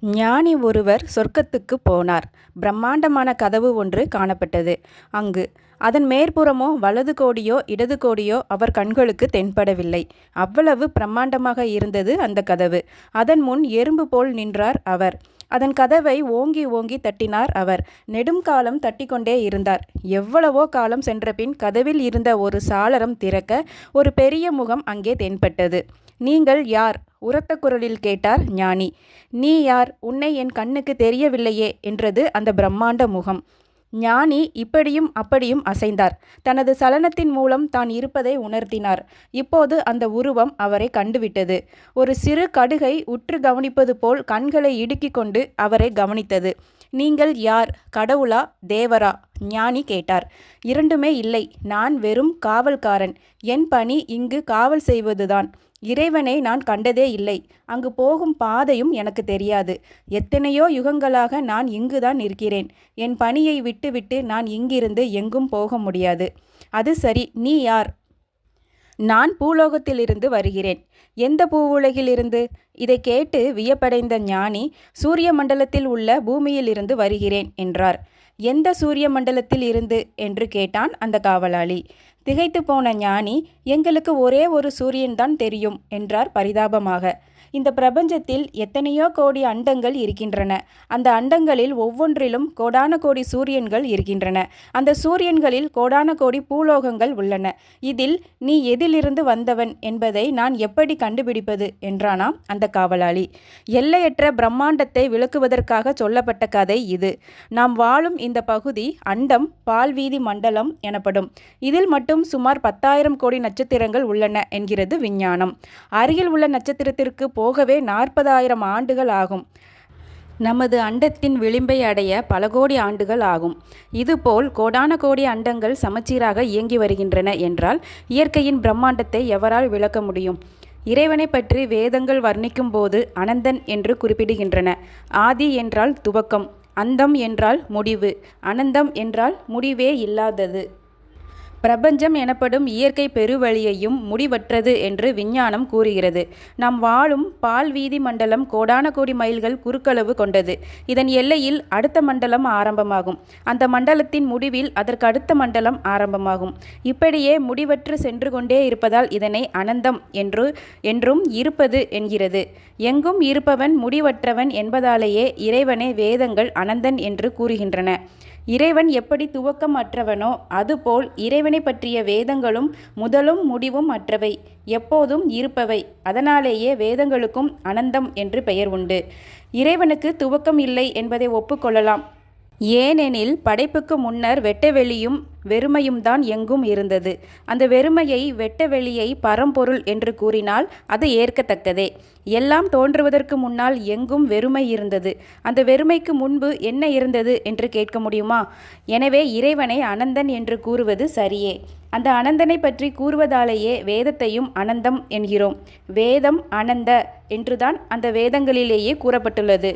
ஞானி ஒருவர் சொர்க்கத்துக்கு போனார். பிரம்மாண்டமான கதவு ஒன்று காணப்பட்டது. அங்கு அதன் மேற்புறமோ வலது கோடியோ இடது கோடியோ அவர் கண்களுக்கு தென்படவில்லை. அவ்வளவு பிரம்மாண்டமாக இருந்தது அந்த கதவு. அதன் முன் எறும்பு போல் நின்றார் அவர். அதன் கதவை ஓங்கி ஓங்கி தட்டினார் அவர். நெடும் காலம் தட்டிக்கொண்டே இருந்தார். எவ்வளவோ காலம் சென்றபின் கதவில் இருந்த ஒரு சாளரம் திறக்க ஒரு பெரிய முகம் அங்கே தென்பட்டது. நீங்கள் யார்? உரத்த குரலில் கேட்டார் ஞானி. நீ யார்? உன்னை என் கண்ணுக்கு தெரியவில்லையே என்றது அந்த பிரம்மாண்ட முகம். ஞானி இப்படியும் அப்படியும் அசைந்தார். தனது சலனத்தின் மூலம் தான் இருப்பதை உணர்த்தினார். இப்போது அந்த உருவம் அவரை கண்டுவிட்டது. ஒரு சிறு கடுகை உற்று கவனிப்பது போல் கண்களை இடுக்கிக் கொண்டு அவரை கவனித்தது. நீங்கள் யார்? கடவுளா? தேவரா? ஞானி கேட்டார். இரண்டுமே இல்லை. நான் வெறும் காவல்காரன். என் பணி இங்கு காவல் செய்வதுதான். இறைவனை நான் கண்டதே இல்லை. அங்கு போகும் பாதையும் எனக்கு தெரியாது. எத்தனையோ யுகங்களாக நான் இங்குதான் இருக்கிறேன் என் பணியை விட்டுவிட்டு நான் இங்கிருந்து எங்கும் போக முடியாது. அது சரி. நீ யார்? நான் பூலோகத்திலிருந்து வருகிறேன். எந்த பூவுலகிலிருந்து இதை கேட்டு வியப்படைந்த ஞானி சூரிய மண்டலத்தில் உள்ள பூமியிலிருந்து வருகிறேன் என்றார். எந்த சூரிய மண்டலத்தில் இருந்து? என்று கேட்டான் அந்த காவலாளி. திகைத்து போன ஞானி எங்களுக்கு ஒரே ஒரு சூரியன்தான் தெரியும் என்றார் பரிதாபமாக. இந்த பிரபஞ்சத்தில் எத்தனையோ கோடி அண்டங்கள் இருக்கின்றன. அந்த அண்டங்களில் ஒவ்வொன்றிலும் கோடான கோடி சூரியன்கள் இருக்கின்றன. அந்த சூரியன்களில் கோடான கோடி பூலோகங்கள் உள்ளன. இதில் நீ எதிலிருந்து வந்தவன் என்பதை நான் எப்படி கண்டுபிடிப்பது? என்றானாம் அந்த காவலாளி. எல்லையற்ற பிரம்மாண்டத்தை விளக்குவதற்காக சொல்லப்பட்ட கதை இது. நாம் வாழும் இந்த பகுதி அண்டம் பால்வீதி மண்டலம் எனப்படும். இதில் மட்டும் சுமார் பத்தாயிரம் கோடி நட்சத்திரங்கள் உள்ளன என்கிறது விஞ்ஞானம். அருகில் உள்ள நட்சத்திரத்திற்கு போகவே நாற்பதாயிரம் ஆண்டுகள் ஆகும். நமது அண்டத்தின் விளிம்பை அடைய பல கோடி ஆண்டுகள் ஆகும். இதுபோல் கோடான கோடி அண்டங்கள் சமச்சீராக இயங்கி வருகின்றன என்றால் இயற்கையின் பிரம்மாண்டத்தை எவரால் விளக்க முடியும்? இறைவனை பற்றி வேதங்கள் வர்ணிக்கும் போது அனந்தன் என்று குறிப்பிடுகின்றன. ஆதி என்றால் துவக்கம் அந்தம் என்றால் முடிவு அனந்தம் என்றால் முடிவே இல்லாதது. பிரபஞ்சம் எனப்படும் இயற்கை பெருவழியையும் முடிவற்றது என்று விஞ்ஞானம் கூறுகிறது. நாம் வாழும் பால் வீதி மண்டலம் கோடான கோடி மைல்கள் குறுக்களவு கொண்டது. இதன் எல்லையில் அடுத்த மண்டலம் ஆரம்பமாகும். அந்த மண்டலத்தின் முடிவில் அதற்கு அடுத்த மண்டலம் ஆரம்பமாகும். இப்படியே முடிவற்று சென்று கொண்டே இருப்பதால் இதனை அனந்தம் என்று என்றும் இருப்பது என்கிறது. எங்கும் இருப்பவன் முடிவற்றவன் என்பதாலேயே இறைவனை வேதங்கள் அனந்தன் என்று கூறுகின்றன. இறைவன் எப்படி துவக்கம் அற்றவனோ அதுபோல் இறைவன் பற்றிய வேதங்களும் முதலும் முடிவும் அற்றவை எப்போதும் இருப்பவை. அதனாலேயே வேதங்களுக்கும் அனந்தம் என்று பெயர் உண்டு. இறைவனுக்கு துவக்கம் இல்லை என்பதை ஒப்புக்கொள்ளலாம். ஏனெனில் படைப்புக்கு முன்னர் வெட்டவெளியும் வெறுமையும் தான் எங்கும் இருந்தது. அந்த வெறுமையை வெட்டவெளியை பரம்பொருள் என்று கூறினால் அது ஏற்கத்தக்கதே. எல்லாம் தோன்றுவதற்கு முன்னால் எங்கும் வெறுமை இருந்தது. அந்த வெறுமைக்கு முன்பு என்ன இருந்தது என்று கேட்க முடியுமா? எனவே இறைவனை அனந்தன் என்று கூறுவது சரியே. அந்த அனந்தனை பற்றி கூறுவதாலேயே வேதத்தையும் அனந்தம் என்கிறோம். வேதம் அனந்த என்றுதான் அந்த வேதங்களிலேயே கூறப்பட்டுள்ளது.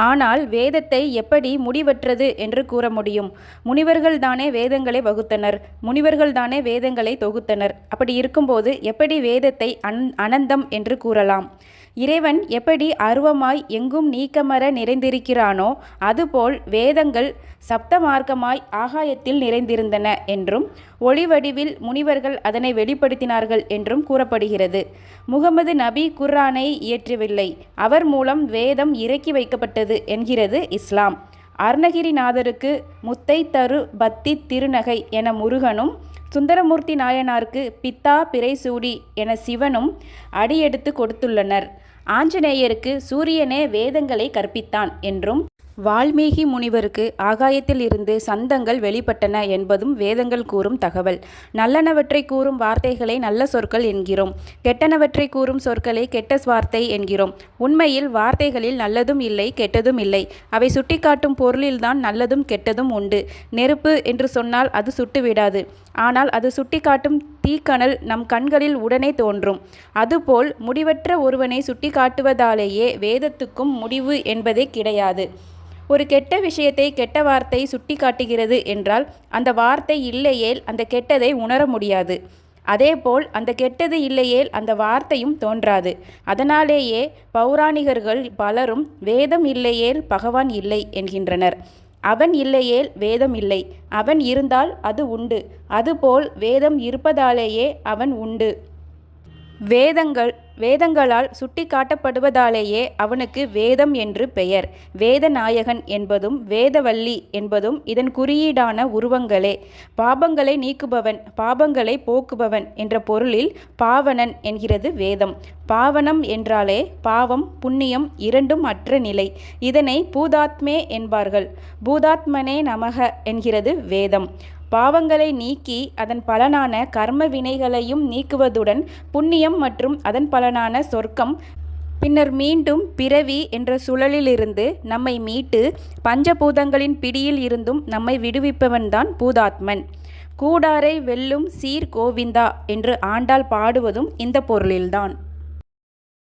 ஆனால் வேதத்தை எப்படி முடிவற்றது என்று கூற முடியும்? முனிவர்கள் தானே வேதங்களை வகுத்தனர். முனிவர்கள் தானே வேதங்களை தொகுத்தனர். அப்படி இருக்கும்போது எப்படி வேதத்தை அன் அனந்தம் என்று கூறலாம்? இறைவன் எப்படி அருவமாய் எங்கும் நீக்கமர நிறைந்திருக்கிறானோ அதுபோல் வேதங்கள் சப்த மார்க்கமாய் ஆகாயத்தில் நிறைந்திருந்தன என்றும் ஒளிவடிவில் முனிவர்கள் அதனை வெளிப்படுத்தினார்கள் என்றும் கூறப்படுகிறது. முகமது நபி குர்ஆனை இயற்றவில்லை. அவர் மூலம் வேதம் இறக்கி வைக்கப்பட்டது என்கிறது இஸ்லாம். அருணகிரிநாதருக்கு முத்தை தரு பத்தி திருநகை என முருகனும் சுந்தரமூர்த்தி நாயனாருக்கு பித்தா பிறைசூடி என சிவனும் அடியெடுத்து கொடுத்துள்ளனர். ஆஞ்சநேயருக்கு சூரியனே வேதங்களை கற்பித்தான் என்றும் வால்மீகி முனிவருக்கு ஆகாயத்தில் இருந்து சந்தங்கள் வெளிப்பட்டன என்பதும் வேதங்கள் கூறும் தகவல். நல்லனவற்றை கூறும் வார்த்தைகளை நல்ல சொற்கள் என்கிறோம். கெட்டனவற்றை கூறும் சொற்களை கெட்ட வார்த்தை என்கிறோம். உண்மையில் வார்த்தைகளில் நல்லதும் இல்லை கெட்டதும் இல்லை. அவை சுட்டிக்காட்டும் பொருளில்தான் நல்லதும் கெட்டதும் உண்டு. நெருப்பு என்று சொன்னால் அது சுட்டுவிடாது. ஆனால் அது சுட்டிக்காட்டும் தீக்கணல் நம் கண்களில் உடனே தோன்றும். அதுபோல் முடிவற்ற ஒருவனை சுட்டிக்காட்டுவதாலேயே வேதத்துக்கும் முடிவு என்பதே கிடையாது. ஒரு கெட்ட விஷயத்தை கெட்ட வார்த்தை சுட்டி காட்டுகிறது என்றால் அந்த வார்த்தை இல்லையேல் அந்த கெட்டதை உணர முடியாது. அதேபோல் அந்த கெட்டது இல்லையேல் அந்த வார்த்தையும் தோன்றாது. அதனாலேயே பௌராணிகர்கள் பலரும் வேதம் இல்லையேல் பகவான் இல்லை என்கின்றனர். அவன் இல்லையேல் வேதம் இல்லை. அவன் இருந்தால் அது உண்டு. அதுபோல் வேதம் இருப்பதாலேயே அவன் உண்டு. வேதங்கள் வேதங்களால் சுட்டி காட்டப்படுவதாலேயே அவனுக்கு வேதம் என்று பெயர். வேதநாயகன் என்பதும் வேதவல்லி என்பதும் இதன் குறியீடான உருவங்களே. பாபங்களை நீக்குபவன் பாபங்களை போக்குபவன் என்ற பொருளில் பாவனன் என்கிறது வேதம். பாவனம் என்றாலே பாவம் புண்ணியம் இரண்டும் அற்ற நிலை. இதனை பூதாத்மே என்பார்கள். பூதாத்மனே நமக என்கிறது வேதம். பாவங்களை நீக்கி அதன் பலனான கர்ம வினைகளையும் நீக்குவதுடன் புண்ணியம் மற்றும் அதன் பலனான சொர்க்கம். பின்னர் மீண்டும் பிறவி என்ற சுழலிலிருந்து நம்மை மீட்டு பஞ்சபூதங்களின் பிடியில் இருந்தும் நம்மை விடுவிப்பவன்தான் பூதாத்மன். கூடாரை வெல்லும் சீர் கோவிந்தா என்று ஆண்டாள் பாடுவதும் இந்த பொருளில்தான்.